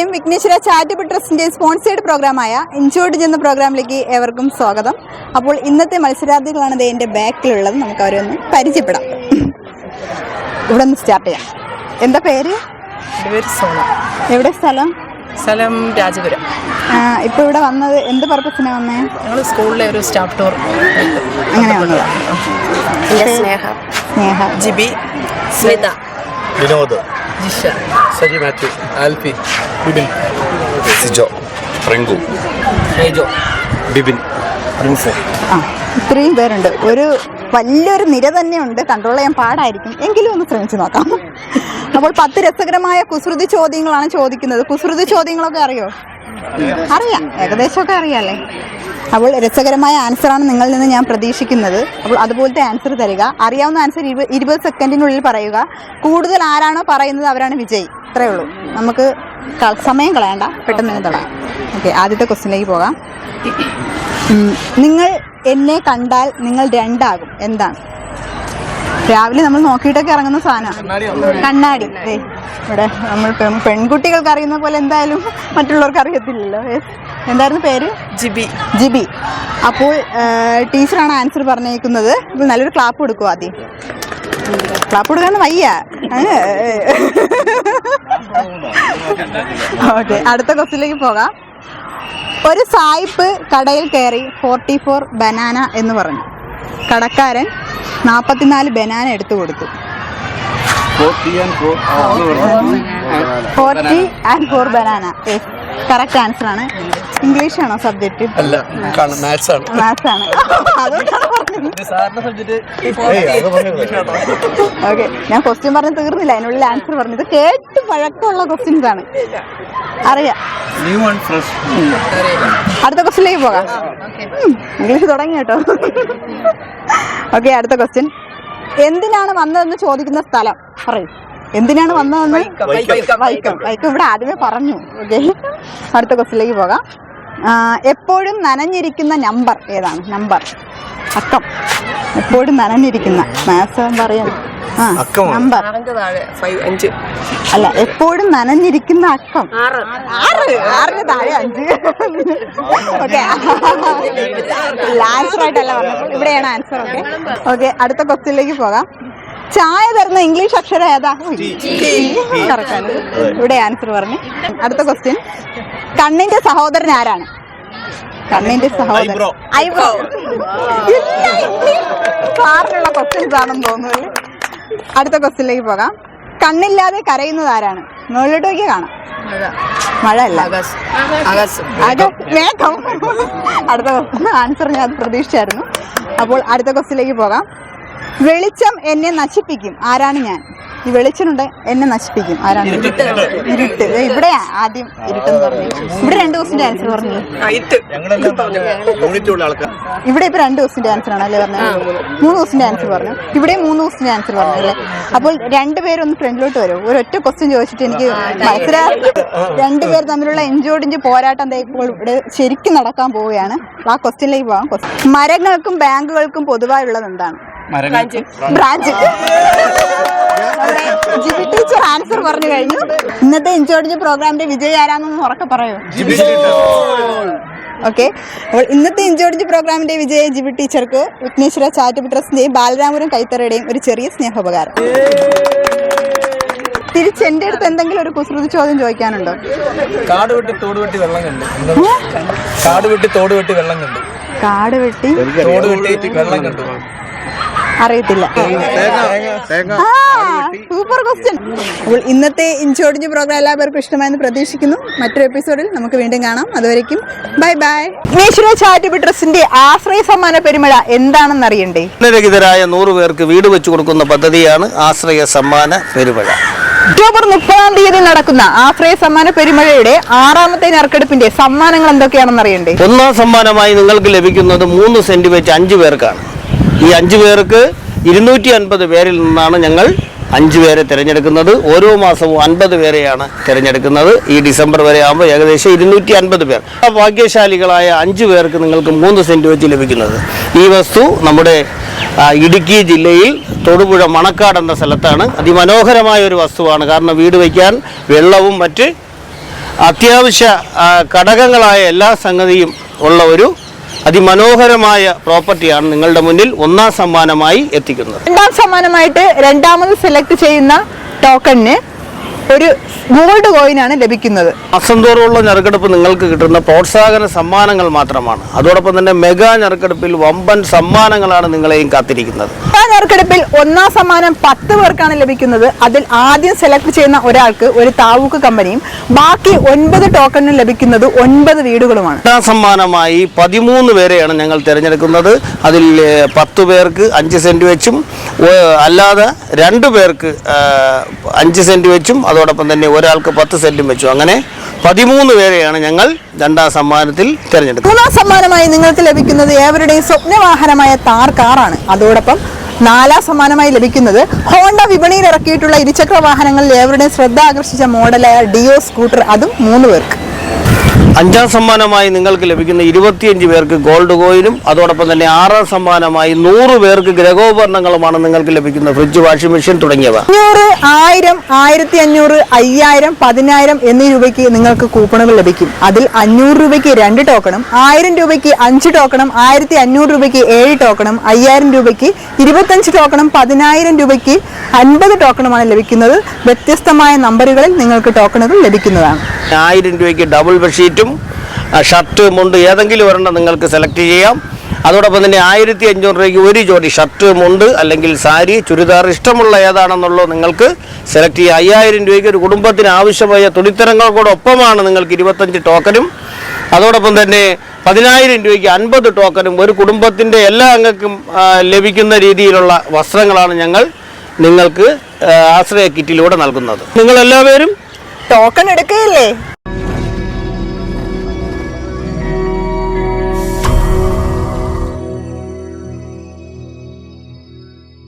യുടെയും വിഘ്നേശ്വര ചാരിറ്റബിൾ ട്രസ്റ്റിന്റെ സ്പോൺസേഡ് പ്രോഗ്രാമായ ഇൻഷോർഡ് എന്ന പ്രോഗ്രാമിലേക്ക് ഏവർക്കും സ്വാഗതം. അപ്പോൾ ഇന്നത്തെ മത്സരാർത്ഥികളാണ് ഇത് എന്റെ ബാക്കിലുള്ളത്. നമുക്ക് അവരെ ഒന്ന് പരിചയപ്പെടാം. ഇവിടെ നിന്ന് സ്റ്റാർട്ട് ചെയ്യാം. എന്താ പേര്? എവിടെ സ്ഥലം? സ്ഥലം രാജപുരം. ഇപ്പോൾ ഇപ്പൊ ഇവിടെ വന്നത് എന്ത് പർപ്പസിനാ വന്നേ? ഞങ്ങൾ സ്കൂളിലെ ഒരു സ്റ്റാഫ് ടൂർ. അങ്ങനെ വന്നതാണ് സ്നേഹ. സ്നേഹ. ജിബി സ്മിത. വിനോദ്. ജിഷ സജി മാത്യു ആൽഫി ബിബിൻ സിജോ റിങ്കു ഷൈജോ ബിബിൻ പ്രിൻസ് ആ ഇത്രയും പേരുണ്ട്. ഒരു വലിയൊരു നിര തന്നെയുണ്ട്. കൺട്രോൾ ചെയ്യാൻ പാടായിരിക്കും. എങ്കിലും ഒന്ന് ശ്രമിച്ചു നോക്കാം. അപ്പോൾ പത്ത് രസകരമായ കുസൃതി ചോദ്യങ്ങളാണ് ചോദിക്കുന്നത്. കുസൃതി ചോദ്യങ്ങളൊക്കെ അറിയോ? അറിയാം. ഏകദേശമൊക്കെ അറിയാല്ലേ അപ്പോൾ രസകരമായ ആൻസറാണ് നിങ്ങളിൽ നിന്ന് ഞാൻ പ്രതീക്ഷിക്കുന്നത്. അപ്പോൾ അതുപോലത്തെ ആൻസർ തരിക. അറിയാവുന്ന ആൻസർ ഇരുപത് സെക്കൻഡിനുള്ളിൽ പറയുക. കൂടുതൽ ആരാണോ പറയുന്നത് അവരാണ് വിജയ്. ഇത്രയേ ഉള്ളൂ. നമുക്ക് സമയം കളയണ്ട. പെട്ടെന്ന് തന്നെ തുടങ്ങാം. ഓക്കെ ആദ്യത്തെ ക്വസ്റ്റിനിലേക്ക് പോകാം. നിങ്ങൾ എന്നെ കണ്ടാൽ നിങ്ങൾ രണ്ടാകും. എന്താണ്? രാവിലെ നമ്മൾ നോക്കിയിട്ടൊക്കെ ഇറങ്ങുന്ന സാധനമാണ് കണ്ണാടി. ഇവിടെ നമ്മൾ പെൺ- പെൺകുട്ടികൾക്ക് അറിയുന്ന പോലെ എന്തായാലും മറ്റുള്ളവർക്ക് അറിയത്തില്ലല്ലോ. എന്തായിരുന്നു പേര്? ജിബി. ജിബി. അപ്പോൾ ടീച്ചറാണ് ആൻസർ പറഞ്ഞേക്കുന്നത്. അപ്പോൾ നല്ലൊരു ക്ലാപ്പ് കൊടുക്കുക ആദ്യം. ക്ലാപ്പ് കൊടുക്കാൻ വയ്യ. ഓക്കെ അടുത്ത ക്വസ്റ്റിലേക്ക് പോകാം. ഒരു സായിപ്പ് കടയിൽ കയറി ഫോർട്ടി ഫോർ ബനാന എന്ന് പറഞ്ഞു. കടക്കാരൻ നാൽപ്പത്തിനാല് ബനാന എടുത്തു കൊടുത്തു. Forty and four banana. Correct answer ആണ്. ഇംഗ്ലീഷ് ആണോ സബ്ജക്റ്റ് അല്ല മാത്സ് ആണ്. മാത്സ് ആണ്. ഓക്കെ ഞാൻ ക്വസ്റ്റ്യൻ പറഞ്ഞ് തീർന്നില്ല. അതിനുള്ളിൽ ആൻസർ പറഞ്ഞത് കേട്ട് പഴക്കമുള്ള ക്വസ്റ്റ്യൻസ് ആണ്. അറിയാം. അടുത്ത ക്വസ്റ്റ്യനിലേക്ക് പോകാം. ഇംഗ്ലീഷ് തുടങ്ങി കേട്ടോ. ഓക്കെ അടുത്ത ക്വസ്റ്റ്യൻ എന്തിനാണ് വന്നതെന്ന് ചോദിക്കുന്ന സ്ഥലം? പറയൂ. എന്തിനാണ് വന്നതെന്ന്? വൈക്കം വൈക്കം. ഇവിടെ ആദ്യമേ പറഞ്ഞു. ഓക്കെ അടുത്ത ക്വസ്റ്റിലേക്ക് പോകാം. എപ്പോഴും നനഞ്ഞിരിക്കുന്ന നമ്പർ ഏതാണ്? നമ്പർ. അക്കം. എപ്പോഴും നനഞ്ഞിരിക്കുന്ന. മാത്സ് പറയാം ആ നമ്പർ. അല്ല എപ്പോഴും നനഞ്ഞിരിക്കുന്ന അക്കം. ആറ്. ആറിന് താഴെ അഞ്ച്. ഓക്കെ. ആൻസർ ആയിട്ടല്ല പറഞ്ഞത് ഇവിടെയാണ് ആൻസർ ഓക്കെ. ഓക്കെ അടുത്ത ക്വസ്റ്റ്യനിലേക്ക് പോകാം. ചായ തരുന്ന ഇംഗ്ലീഷ് അക്ഷരം ഏതാ? ഇവിടെ ആൻസർ പറഞ്ഞു. അടുത്ത ക്വസ്റ്റ്യൻ കണ്ണിന്റെ സഹോദരൻ ആരാണ്? കണ്ണിന്റെ സഹോദരൻ. ഐബ്രോ. സാറിനുള്ള ക്വസ്റ്റ്യൻസ് ആണെന്ന് തോന്നുന്നു അടുത്ത ക്വസ്റ്റ്യനിലേക്ക് പോകാം. കണ്ണില്ലാതെ കരയുന്നത് ആരാണ്? മുകളിലോട്ടേക്ക് കാണാം. മഴ അല്ല. വേഗം അടുത്ത ആൻസർ ഞാൻ പ്രതീക്ഷിച്ചായിരുന്നു. അപ്പോൾ അടുത്ത ക്വസ്റ്റ്യനിലേക്ക് പോകാം. വെളിച്ചം എന്നെ നശിപ്പിക്കും. ആരാണ് ഞാൻ? ഈ വെളിച്ചമുണ്ട് എന്നെ നശിപ്പിക്കും. ആരാണ്? ഇരുട്ട്. ഇവിടെ ഇവിടെയാ ആദ്യം ഇരുട്ടെന്ന് പറഞ്ഞു. ഇവിടെ രണ്ടു ദിവസത്തിന്റെ ആൻസർ പറഞ്ഞു. ഇവിടെ ഇപ്പൊ രണ്ടു ദിവസത്തിന്റെ ആൻസർ ആണ് അല്ലേ പറഞ്ഞത്? മൂന്ന് ദിവസത്തിന്റെ ആൻസർ പറഞ്ഞു. ഇവിടെ മൂന്ന് ദിവസത്തിന്റെ ആൻസർ പറഞ്ഞു അല്ലേ? അപ്പോൾ രണ്ടുപേരും ഒന്ന് ഫ്രണ്ടിലോട്ട് വരും. ഒരു ഒറ്റ ക്വസ്റ്റ്യൻ ചോദിച്ചിട്ട് എനിക്ക് മത്സര രണ്ടുപേർ തമ്മിലുള്ള എഞ്ചോടിഞ്ച് പോരാട്ടം ദേ ഇപ്പോൾ ഇവിടെ ശരിക്കും നടക്കാൻ പോവുകയാണ്. ആ ക്വസ്റ്റ്യനിലേക്ക് പോകാം. മരങ്ങൾക്കും ബാങ്കുകൾക്കും പൊതുവായുള്ളത് എന്താണ്? ബ്രാഞ്ച് ജിബി ടീച്ചർ ആൻസർ പറഞ്ഞു കഴിഞ്ഞു. ഇന്നത്തെ ഇൻചോർജ് പ്രോഗ്രാമിന്റെ വിജയി ആരാന്നൊന്ന് ഉറക്കെ പറയൂ. ഓക്കെ അപ്പോൾ ഇന്നത്തെ ഇൻചോർജ് പ്രോഗ്രാമിന്റെ വിജയ ജിബി ടീച്ചർക്ക് വിഘ്നേശ്വര ചാരിറ്റബിൾ ട്രസ്റ്റിന്റെയും ബാലരാമപുരം കൈത്തറയുടെയും ഒരു ചെറിയ സ്നേഹോപകാരം. തിരിച്ച് എന്റെ അടുത്ത് എന്തെങ്കിലും ഒരു കുസൃതി ചോദ്യം ചോദിക്കാനുണ്ടോ? കാട് വെട്ടി തോട് വെട്ടി വെള്ളം കണ്ടു. കാട് വെട്ടി തോട് വെട്ടി വെള്ളം കണ്ടു. കാട് വെട്ടി? തോട് വെട്ടി വെള്ളം കണ്ടു. അറിയത്തില്ല. Super question. അപ്പോൾ ഇന്നത്തെ ഇഞ്ചോടിഞ്ച് പ്രോഗ്രാം എല്ലാവർക്കും ഇഷ്ടമായെന്ന് പ്രതീക്ഷിക്കുന്നു. മറ്റൊരു എപ്പിസോഡിൽ നമുക്ക് വീണ്ടും കാണാം. അതുവരെയും ബൈ ബൈ. വിഘ്നേശ്വര ചാരിറ്റബിൾ ട്രസ്റ്റിന്റെ ആശ്രയ സമ്മാന പെരുമഴ എന്താണെന്ന് അറിയണ്ടേ പുനരഹിതരായ നൂറ് പേർക്ക് വീട് വെച്ചു കൊടുക്കുന്ന പദ്ധതിയാണ് ആശ്രയ സമ്മാന പെരുമഴ. ഒക്ടോബർ മുപ്പതാം തീയതി നടക്കുന്ന ആശ്രയ സമ്മാന പെരുമഴയുടെ ആറാമത്തെ നറുക്കെടുപ്പിന്റെ സമ്മാനങ്ങൾ എന്തൊക്കെയാണെന്ന് അറിയണ്ടേ ഒന്നാം സമ്മാനമായി നിങ്ങൾക്ക് ലഭിക്കുന്നത് മൂന്ന് സെന്റ് വെച്ച് അഞ്ച് പേർക്കാണ്. ഈ അഞ്ച് പേർക്ക് ഇരുന്നൂറ്റി അൻപത് പേരിൽ നിന്നാണ് ഞങ്ങൾ അഞ്ച് പേരെ തിരഞ്ഞെടുക്കുന്നത്. ഓരോ മാസവും അൻപത് പേരെയാണ് തിരഞ്ഞെടുക്കുന്നത്. ഈ ഡിസംബർ വരെ ആകുമ്പോൾ ഏകദേശം ഇരുന്നൂറ്റി അൻപത് പേർ. ഭാഗ്യശാലികളായ അഞ്ച് പേർക്ക് നിങ്ങൾക്ക് മൂന്ന് സെന്റ് വെച്ച് ലഭിക്കുന്നത്. ഈ വസ്തു നമ്മുടെ ഇടുക്കി ജില്ലയിൽ തൊടുപുഴ മണക്കാട് എന്ന സ്ഥലത്താണ്. അതിമനോഹരമായ ഒരു വസ്തുവാണ്. കാരണം വീട് വയ്ക്കാൻ വെള്ളവും മറ്റ് അത്യാവശ്യ ഘടകങ്ങളായ എല്ലാ സംഗതിയും ഉള്ള ഒരു അതിമനോഹരമായ പ്രോപ്പർട്ടിയാണ് നിങ്ങളുടെ മുന്നിൽ ഒന്നാം സമ്മാനമായി എത്തിക്കുന്നത്. രണ്ടാം സമ്മാനമായിട്ട് രണ്ടാമത് സെലക്ട് ചെയ്യുന്ന ടോക്കണിന് ഒരു ഗോൾഡ് കോയിനാണ് ലഭിക്കുന്നത്. മാസം തോറുമുള്ള ഞെറുക്കെടുപ്പ് നിങ്ങൾക്ക് കിട്ടുന്ന പ്രോത്സാഹന സമ്മാനങ്ങൾ മാത്രമാണ്. അതോടൊപ്പം തന്നെ മെഗാ ഞെറുക്കെടുപ്പിൽ വമ്പൻ സമ്മാനങ്ങളാണ് നിങ്ങളെയും കാത്തിരിക്കുന്നത്. ആ നറുക്കെടുപ്പിൽ ഒന്നാം സമ്മാനം പത്ത് പേർക്കാണ് ലഭിക്കുന്നത്. അതിൽ ആദ്യം സെലക്ട് ചെയ്യുന്ന ഒരാൾക്ക് ഒരു താവൂക്ക് കമ്പനിയും ബാക്കി ഒൻപത് ടോക്കണും ലഭിക്കുന്നത് ഒൻപത് വീടുകളുമാണ്. രണ്ടാം സമ്മാനമായി പതിമൂന്ന് പേരെയാണ് ഞങ്ങൾ തിരഞ്ഞെടുക്കുന്നത്. അതിൽ പത്ത് പേർക്ക് അഞ്ച് സെന്റ് വെച്ചും അല്ലാതെ രണ്ടു പേർക്ക് അഞ്ച് സെന്റ് വെച്ചും അതോടൊപ്പം തന്നെ ഒരാൾക്ക് പത്ത് സെന്റും വെച്ചു. അങ്ങനെ പതിമൂന്ന് പേരെയാണ് ഞങ്ങൾ രണ്ടാം സമ്മാനത്തിൽ തിരഞ്ഞെടുക്കുന്നത് മൂന്നാം സമ്മാനമായി നിങ്ങൾക്ക് ലഭിക്കുന്നത് ഏവരുടെയും സ്വപ്നവാഹനമായ താർ കാറാണ്. അതോടൊപ്പം നാലാം സമ്മാനമായി ലഭിക്കുന്നത് ഹോണ്ട വിപണിയിൽ ഇറക്കിയിട്ടുള്ള ഇരുചക്ര വാഹനങ്ങളിൽ ഏവരുടെയും ശ്രദ്ധ ആകർഷിച്ച മോഡലായ ഡിയോ സ്കൂട്ടർ. അതും മൂന്ന് പേർക്ക്. അഞ്ചാം സമ്മാനമായി നിങ്ങൾക്ക് ലഭിക്കുന്ന ഇരുപത്തിയഞ്ച് പേർക്ക് ഗോൾഡ് കോയിനും അതോടൊപ്പം തന്നെ ആറാം സമ്മാനമായി നൂറ് പേർക്ക് ഗ്രഹോപകരണങ്ങളുമാണ് നിങ്ങൾക്ക് ലഭിക്കുന്ന ഫ്രിഡ്ജ് വാഷിംഗ് മെഷീൻ തുടങ്ങിയവ. അഞ്ഞൂറ് ആയിരം ആയിരത്തി അഞ്ഞൂറ് അയ്യായിരം പതിനായിരം എന്നീ രൂപയ്ക്ക് നിങ്ങൾക്ക് കൂപ്പണുകൾ ലഭിക്കും. അതിൽ അഞ്ഞൂറ് രൂപയ്ക്ക് രണ്ട് ടോക്കണും ആയിരം രൂപയ്ക്ക് അഞ്ച് ടോക്കണും ആയിരത്തി അഞ്ഞൂറ് രൂപയ്ക്ക് ഏഴ് ടോക്കണും അയ്യായിരം രൂപയ്ക്ക് ഇരുപത്തഞ്ച് ടോക്കണും പതിനായിരം രൂപയ്ക്ക് അൻപത് ടോക്കണുമാണ് ലഭിക്കുന്നത്. വ്യത്യസ്തമായ നമ്പറുകളിൽ നിങ്ങൾക്ക് ടോക്കണുകൾ ലഭിക്കുന്നതാണ്. ആയിരം രൂപയ്ക്ക് ഡബിൾ ബെഡ്ഷീറ്റും ആ, ഷർട്ട് മുണ്ട് ഏതെങ്കിലും ഒരെണ്ണം നിങ്ങൾക്ക് സെലക്ട് ചെയ്യാം. അതോടൊപ്പം തന്നെ ആയിരത്തി അഞ്ഞൂറ് രൂപയ്ക്ക് ഒരു ജോഡി ഷർട്ട് മുണ്ട് അല്ലെങ്കിൽ സാരി ചുരിദാർ ഇഷ്ടമുള്ള ഏതാണെന്നുള്ളത് നിങ്ങൾക്ക് സെലക്ട് ചെയ്യാം. അയ്യായിരം രൂപയ്ക്ക് ഒരു കുടുംബത്തിന് ആവശ്യമായ തുണിത്തരങ്ങൾക്കോടൊപ്പമാണ് നിങ്ങൾക്ക് ഇരുപത്തഞ്ച് ടോക്കനും അതോടൊപ്പം തന്നെ പതിനായിരം രൂപയ്ക്ക് അൻപത് ടോക്കനും ഒരു കുടുംബത്തിന്റെ എല്ലാ അംഗക്കും ലഭിക്കുന്ന രീതിയിലുള്ള വസ്ത്രങ്ങളാണ് ഞങ്ങൾ നിങ്ങൾക്ക് ആശ്രയ കിറ്റിലൂടെ നൽകുന്നത്. നിങ്ങൾ എല്ലാവരും ടോക്കൺ എടുക്കുകയല്ലേ